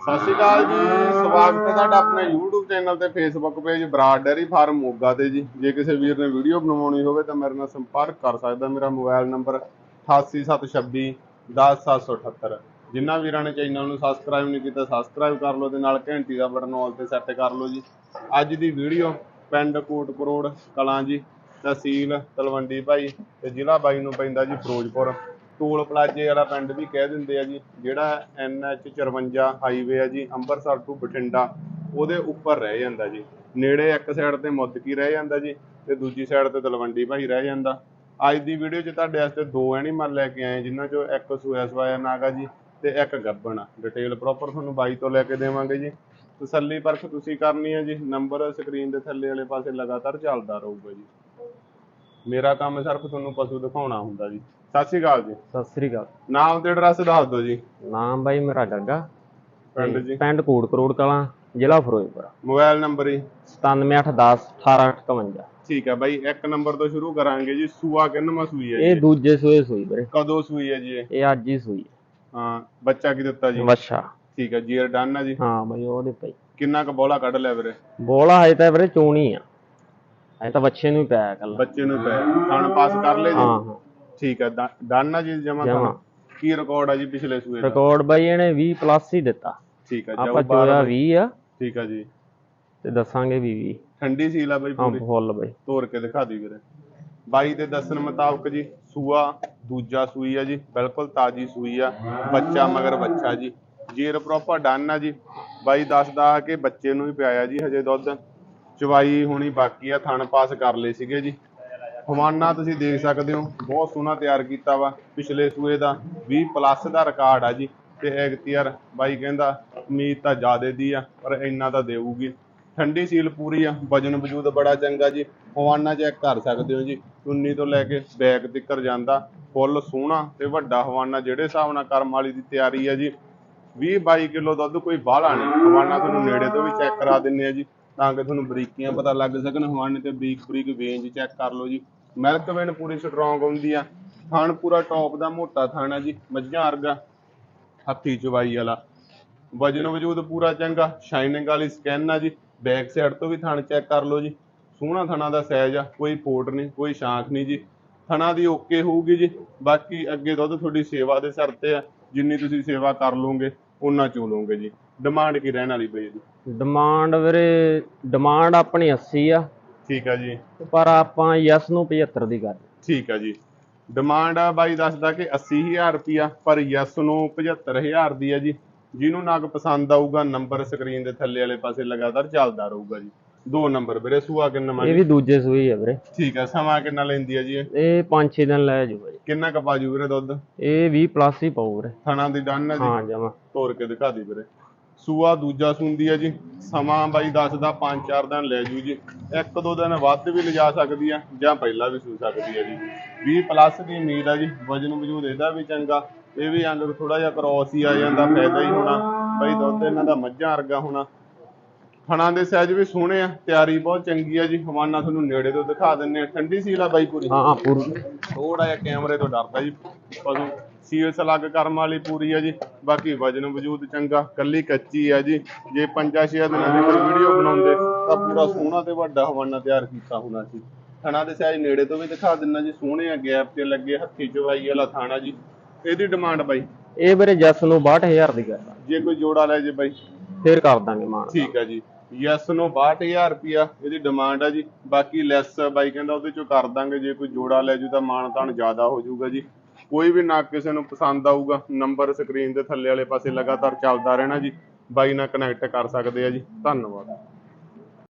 ਸਤਿ ਸ਼੍ਰੀ ਅਕਾਲ ਜੀ। ਸਵਾਗਤ ਹੈ ਤੁਹਾਡਾ ਆਪਣੇ YouTube ਚੈਨਲ ਤੇ, Facebook page Brar dairy farm Moga ਤੇ ਜੀ। ਜੇ ਕਿਸੇ ਵੀਰ ਨੇ ਵੀਡੀਓ ਬਣਵਾਉਣੀ ਹੋਵੇ ਤਾਂ ਮੇਰੇ ਨਾਲ ਸੰਪਰਕ ਕਰ ਸਕਦਾ। ਮੇਰਾ ਮੋਬਾਈਲ ਨੰਬਰ 88726 10778 ਜਿਨ੍ਹਾਂ ਵੀਰਾਂ ਨੇ ਚੈਨਲ ਨੂੰ ਸਬਸਕ੍ਰਾਈਬ ਨਹੀਂ ਕੀਤਾ ਸਬਸਕ੍ਰਾਈਬ ਕਰ ਲਓ ਤੇ ਨਾਲ ਘੰਟੀ ਦਾ ਬਟਨ ਆਲ ਤੇ ਸੈੱਟ ਕਰ ਲਓ ਜੀ। ਅੱਜ ਦੀ ਵੀਡੀਓ ਪਿੰਡ ਕੋਟਕਰੋੜ ਕਲਾਂ ਜੀ, ਤਹਿਸੀਲ ਤਲਵੰਡੀ ਭਾਈ ਤੇ ਜ਼ਿਲ੍ਹਾ ਬਾਈ ਨੂੰ ਪੈਂਦਾ ਜੀ ਫਿਰੋਜ਼ਪੁਰ। ਟੋਲ ਪਲਾਜੇ ਵਾਲਾ ਪਿੰਡ ਵੀ ਕਹਿ ਦਿੰਦੇ ਆ ਜੀ, ਜਿਹੜਾ NH 54 ਹਾਈਵੇ ਆ ਜੀ ਅੰਮ੍ਰਿਤਸਰ ਤੋਂ ਬਠਿੰਡਾ, ਉਹਦੇ ਉੱਪਰ ਰਹਿ ਜਾਂਦਾ ਜੀ। ਨੇੜੇ ਇੱਕ ਸਾਈਡ ਤੇ ਮੁੱਦਕੀ ਰਹਿ ਜਾਂਦਾ ਜੀ, ਤੇ ਦੂਜੀ ਸਾਈਡ ਤੇ ਤਲਵੰਡੀ ਭਾਈ ਰਹਿ ਜਾਂਦਾ। ਅੱਜ ਦੀ ਵੀਡੀਓ 'ਚ ਤੁਹਾਡੇ ਵਾਸਤੇ ਦੋ ਐਨੀਮਲ ਲੈ ਕੇ ਆਏ ਜਿਨ੍ਹਾਂ 'ਚੋਂ ਇੱਕ ਸੂਆ ਸਵਾਇਆ ਨਾਗਾ ਜੀ, ਤੇ ਇੱਕ ਗੱਬਣ ਆ। ਡਿਟੇਲ ਪ੍ਰੋਪਰ ਤੁਹਾਨੂੰ ਬਾਈ ਤੋਂ ਲੈ ਕੇ ਦੇਵਾਂਗੇ ਜੀ। ਤਸੱਲੀ ਪਰਖ ਤੁਸੀਂ ਕਰਨੀ ਹੈ ਜੀ ਨੰਬਰ ਸਕਰੀਨ ਦੇ ਥੱਲੇ ਵਾਲੇ ਪਾਸੇ ਲਗਾਤਾਰ ਚੱਲਦਾ ਰਹੂਗਾ ਜੀ। ਮੇਰਾ ਕੰਮ ਸਿਰਫ ਤੁਹਾਨੂੰ ਪਸ਼ੂ ਦਿਖਾਉਣਾ ਹੁੰਦਾ ਜੀ। ਸਤਿ ਸ਼੍ਰੀ ਅਕਾਲ ਜੀ। ਸਤਿ ਸ੍ਰੀ ਅਕਾਲ। ਨਾਮ ਤੇ ਐਡਰੈਸ ਦੱਸ ਦਿਓ ਜੀ। ਨਾਮ ਬਾਈ ਮੇਰਾ ਗੱਗਾ ਪਿੰਡ ਜੀ। ਪਿੰਡ ਕੋਟ ਕਰੋੜ ਕਲਾਂ ਜ਼ਿਲ੍ਹਾ ਫਿਰੋਜ਼ਪੁਰ। ਮੋਬਾਈਲ ਨੰਬਰ ਜੀ। 97810 1858 ਠੀਕ ਹੈ ਬਾਈ ਇੱਕ ਨੰਬਰ ਤੋਂ ਸ਼ੁਰੂ ਕਰਾਂਗੇ ਜੀ। ਸੂਆ ਕਿੰਨਵਾਂ ਸੂਈ ਹੈ ਇਹ ਦੂਜੇ ਸੂਏ ਸੂਈ ਵੀਰੇ। ਕਦੋਂ ਸੂਈ ਹੈ ਜੀ ਇਹ? ਇਹ ਅੱਜ ਹੀ ਸੂਈ ਹਾਂ। ਬੱਚਾ ਕੀ ਦਿੱਤਾ ਜੀ? ਵੱਛਾ। ਠੀਕ ਹੈ ਜੀਰ ਡਨ ਹੈ ਜੀ? ਹਾਂ ਬਾਈ ਉਹਦੇ ਪਈ। ਕਿੰਨਾ ਕੁ ਬੋਲਾ ਕੱਢ ਲਿਆ ਵੀਰੇ? ਬੋਲਾ ਹਜੇ ਤਾਂ ਵੀਰੇ ਚੋਣੀ ਆ। ਹਜੇ ਤਾਂ ਬੱਚੇ ਨੂੰ ਹੀ ਪਿਆ ਕੱਲ ਬੱਚੇ ਨੂੰ ਪੈ ਥਣ ਪਾਸ ਕਰ ਹਾਂ ਜੀ? ਹਾਂ। ਠੀਕ ਹੈ ਡਨ ਹੈ ਜੀ ਜਮਾ ਜਮਾਂ। ਕੀ ਰਿਕਾਰਡ ਹੈ ਜੀ ਪਿਛਲੇ ਸੂਏ ਦਾ? ਰਿਕਾਰਡ ਬਾਈ ਇਹਨੇ 20 ਪਲੱਸ ਹੀ ਦਿੱਤਾ। ਠੀਕ ਹੈ ਆਪਾਂ ਚੋਇਆ ਬਾਹਰ 20 ਆ। ਠੀਕ ਹੈ ਜੀ। ਤੇ ਦੱਸਾਂਗੇ ਵੀ 20 ਠੰਡੀ ਸੀਲ ਆ ਬਾਈ ਹਾਂ ਪੂਰੀ। ਫੁੱਲ ਬਾਈ। ਤੋੜ ਕੇ ਦਿਖਾ ਦੀ ਵੀਰੇ। ਬਾਈ ਦੇ ਦੱਸਣ ਮੁਤਾਬਕ ਜੀ ਸੂਆ ਦੂਜਾ ਸੂਈ ਆ ਜੀ ਬਿਲਕੁਲ ਤਾਜੀ ਸੂਈ ਆ ਬੱਚਾ ਮਗਰ ਬੱਚਾ ਜੀ। ਜੀਰ ਪ੍ਰੋਪਰ ਡਨ ਆ ਜੀ ਬਾਈ ਦੱਸਦਾ ਕਿ ਬੱਚੇ ਨੂੰ ਹੀ ਪਿਆਇਆ ਜੀ ਹਜੇ ਦੁੱਧ। ਚਵਾਈ ਹੋਣੀ ਬਾਕੀ ਆ ਥਣ ਪਾਸ ਕਰ ਲਏ ਸੀਗੇ ਜੀ। ਹਵਾਨਾ ਤੁਸੀਂ ਦੇਖ ਸਕਦੇ ਹੋ, ਬਹੁਤ ਸੋਹਣਾ ਤਿਆਰ ਕੀਤਾ ਵਾ, ਪਿਛਲੇ ਸੂਏ ਦਾ 20 ਪਲੱਸ ਦਾ ਰਿਕਾਰਡ ਆ ਜੀ, ਤੇ ਐਗਤੀਆਰ ਬਾਈ ਕਹਿੰਦਾ ਉਮੀਦ ਤਾਂ ਜ਼ਿਆਦੇ ਦੀ ਆ, ਪਰ ਇੰਨਾ ਤਾਂ ਦੇਊਗੀ। ਠੰਡੀ ਸੀਲ ਪੂਰੀ ਆ, ਵਜਨ ਵਜੂਦ ਬੜਾ ਚੰਗਾ ਜੀ, ਹਵਾਨਾ ਚੈੱਕ ਕਰ ਸਕਦੇ ਹੋ ਜੀ 19 ਤੋਂ ਲੈ ਕੇ ਬੈਕ ਤੱਕਰ ਜਾਂਦਾ, ਫੁੱਲ ਸੋਹਣਾ ਤੇ ਵੱਡਾ ਹਵਾਨਾ ਜਿਹੜੇ ਹਿਸਾਬ ਨਾਲ ਕਰਮ ਵਾਲੀ ਦੀ ਤਿਆਰੀ ਆ ਜੀ। 20 22 ਕਿਲੋ ਦੁੱਧ ਕੋਈ ਬਾਹਲਾ ਨਹੀਂ, ਹਵਾਨਾ ਤੁਹਾਨੂੰ ਨੇੜੇ ਤੋਂ ਵੀ ਚੈੱਕ ਕਰਾ ਦਿੰਨੇ ਆ ਜੀ, ਤਾਂ ਕਿ ਤੁਹਾਨੂੰ ਬਰੀਕੀਆਂ ਪਤਾ ਲੱਗ ਸਕਣ, ਹਵਾਨੇ ਤੇ ਬਰੀਕ ਬਰੀਕ ਵੇਂਜ ਚੈੱਕ ਕਰ ਲਓ ਜੀ। ਮਿਲਕ ਵੇਨ ਪੂਰੀ ਸਟਰੋਂਗ ਹੁੰਦੀ ਆ। ਥਣ ਪੂਰਾ ਟੌਪ ਦਾ ਮੋਟਾ ਥਣ ਆ ਜੀ, ਮੱਝਾਂ ਵਰਗਾ, ਹੱਥੀ ਚਵਾਈ ਵਾਲਾ। ਵਜਨ ਵਜੂਦ ਪੂਰਾ ਚੰਗਾ ਸ਼ਾਈਨਿੰਗ ਵਾਲੀ ਸਕੈਨ ਆ ਜੀ। ਬੈਕ ਸਾਈਡ ਤੋਂ ਵੀ ਥਣ ਚੈੱਕ ਕਰ ਲਓ ਜੀ। ਸੋਹਣਾ ਥਣਾ ਦਾ ਸਾਈਜ਼ ਆ, ਕੋਈ ਫੋਟ ਨਹੀਂ, ਕੋਈ ਸ਼ਾਂਖ ਨਹੀਂ ਜੀ। ਥਣਾ ਦੀ ਓਕੇ ਹੋਊਗੀ ਜੀ। ਬਾਕੀ ਅੱਗੇ ਦੁੱਧ ਤੁਹਾਡੀ ਸੇਵਾ ਦੇ ਸਿਰ ਤੇ ਆ। ਜਿੰਨੀ ਤੁਸੀਂ ਸੇਵਾ ਕਰ ਲਓਗੇ ਉਨਾ ਚੋ ਜੀ। ਡਿਮਾਂਡ ਕੀ ਰਹਿਣ ਵਾਲੀ ਪਈ ਜੀ? ਡਿਮਾਂਡ ਵੀਰੇ, ਡਿਮਾਂਡ ਆਪਣੀ 80 ਆ। ਠੀਕ ਆ ਜੀ। ਪਰ ਆਪਾਂ ਯਸ ਨੂੰ 75 ਦੀ ਕਰ ਠੀਕ ਆ ਜੀ। ਡਿਮਾਂਡ ਆ ਬਾਈ ਦੱਸਦਾ ਕਿ 80000 ਰੁਪਿਆ ਪਰ ਯਸ ਨੂੰ 75000 ਦੀ ਆ ਜੀ। ਜਿਹਨੂੰ ਨਗ ਪਸੰਦ ਆਊਗਾ ਨੰਬਰ ਸਕਰੀਨ ਦੇ ਥੱਲੇ ਵਾਲੇ ਪਾਸੇ ਲਗਾਤਾਰ ਚੱਲਦਾ ਰਹੂਗਾ ਜੀ। ਦੋ ਨੰਬਰ ਵੀਰੇ ਸੂਆ ਕਿੰਨਾ ਇਹ ਮੰਗ ਵੀ ਦੂਜੇ ਸੂਈ ਆ ਵੀਰੇ। ਠੀਕ ਆ ਸਮਾਂ ਕਿੰਨਾ ਲੈਂਦੀ ਆ ਜੀ ਇਹ? ਇਹ 5-6 ਦਿਨ ਲੈ ਜਾਊਗਾ ਜੀ ਕਿੰਨਾ ਕੁ ਪਾਜੂ ਵੀਰੇ ਦੁੱਧ? ਇਹ 20 ਪਲੱਸ ਹੀ ਪਾਊ ਵੀਰੇ। ਥਣਾ ਦੀ ਡਨ ਆ ਜੀ? ਹਾਂ ਜਮਾ। ਤੋੜ ਕੇ ਦਿਖਾ ਦੀ ਵੀਰੇ। ਸੂਆ ਦੂਜਾ ਸੁੰਦੀ ਆ ਜੀ। ਸਮਾਂ ਬਾਈ ਦੱਸਦਾ 5-4 ਦਿਨ ਲੈ ਜੂ ਜੀ। ਇੱਕ ਦੋ ਦਿਨ ਵੱਧ ਵੀ ਲਿਜਾ ਸਕਦੀ ਆ ਜਾਂ ਪਹਿਲਾਂ ਵੀ ਸੂ ਸਕਦੀ ਆ ਜੀ। 20 ਪਲੱਸ ਦੀ ਉਮੀਦ ਆ ਜੀ। ਵਜਨ ਵਜੂਦ ਇਹਦਾ ਵੀ ਚੰਗਾ। ਇਹ ਵੀ ਅੰਗ ਥੋੜਾ ਜਿਹਾ ਕ੍ਰੋਸ ਹੀ ਆ ਜਾਂਦਾ ਫਾਇਦਾ ਹੀ ਹੋਣਾ। ਬਾਈ ਦੁੱਧ ਇਹਨਾਂ ਦਾ ਮੱਝਾਂ ਵਰਗਾ ਹੋਣਾ। ਥਣਾ ਦੇ ਸਾਈਜ਼ ਵੀ ਸੋਹਣੇ ਆ ਤਿਆਰੀ ਬਹੁਤ ਚੰਗੀ ਆ ਜੀ। ਹਵਾਨਾ ਤੁਹਾਨੂੰ ਨੇੜੇ ਤੋਂ ਦਿਖਾ ਦਿੰਨੇ ਆ। ਠੰਡੀ ਸੀਲ ਆ ਬਾਈ ਪੂਰੀ। ਹਾਂ ਹਾਂ ਪੂਰੀ। ਥੋੜਾ ਜਿਹਾ ਕੈਮਰੇ ਤੋਂ ਡਰਦਾ ਜੀ। ਪਸ਼ੂ ਸੀਲਸ ਲੱਗ ਕਰਮ ਵਾਲੀ ਪੂਰੀ ਹੈ ਜੀ। ਬਾਕੀ ਵਜਨ ਵਜੂਦ ਚੰਗਾ ਕੱਲੀ ਕੱਚੀ ਹੈ ਜੀ। ਜੇ 5-6 ਦਿਨਾਂ ਦੀ ਕੋਈ ਵੀਡੀਓ ਬਣਾਉਂਦੇ ਤਾਂ ਪੂਰਾ ਸੋਹਣਾ ਤੇ ਵੱਡਾ ਹਵਾਨਾ ਤਿਆਰ ਕੀਤਾ ਹੋਣਾ ਸੀ ਥਣਾ ਦੇ ਸਾਈਜ਼ ਨੇੜੇ ਤੋਂ ਵੀ ਦਿਖਾ ਦਿੰਨਾ ਜੀ ਸੋਹਣੇ ਆ ਗੈਪ ਤੇ ਲੱਗੇ ਹੱਥੀ ਚਵਾਈ ਵਾਲਾ ਥਾਣਾ ਜੀ। ਇਹਦੀ ਡਿਮਾਂਡ ਬਾਈ? ਇਹ ਵੀਰੇ ਜਸ ਨੂੰ 62000 ਦੀ ਕਰਦਾ ਜੇ ਕੋਈ ਜੋੜਾ ਲੈ ਜੇ ਬਾਈ। ਫੇਰ ਕਰ ਦਾਂਗੇ ਮਾਨ ਠੀਕ ਹੈ ਜੀ। ਯੈਸ ਨੂੰ 62000 ਰੁਪਿਆ ਇਹਦੀ ਡਿਮਾਂਡ ਹੈ ਜੀ। ਬਾਕੀ ਲੈਸ ਬਾਈ ਕਹਿੰਦਾ ਉਹਦੇ ਚੋਂ ਕਰ ਦਾਂਗੇ ਜੇ ਕੋਈ ਜੋੜਾ ਲੈ ਜੂ ਤਾਂ ਮਾਣ ਤਾਣ ਜ਼ਿਆਦਾ ਹੋ ਜਾਊਗਾ ਜੀ। ਕੋਈ ਵੀ ਨਾ ਕਿਸੇ ਨੂੰ ਪਸੰਦ ਆਊਗਾ ਨੰਬਰ ਸਕਰੀਨ ਦੇ ਥੱਲੇ ਵਾਲੇ ਪਾਸੇ ਲਗਾਤਾਰ ਚੱਲਦਾ ਰਹਿਣਾ ਜੀ, ਬਾਈ ਨਾਲ ਕਨੈਕਟ ਕਰ ਸਕਦੇ ਆ ਜੀ, ਧੰਨਵਾਦ।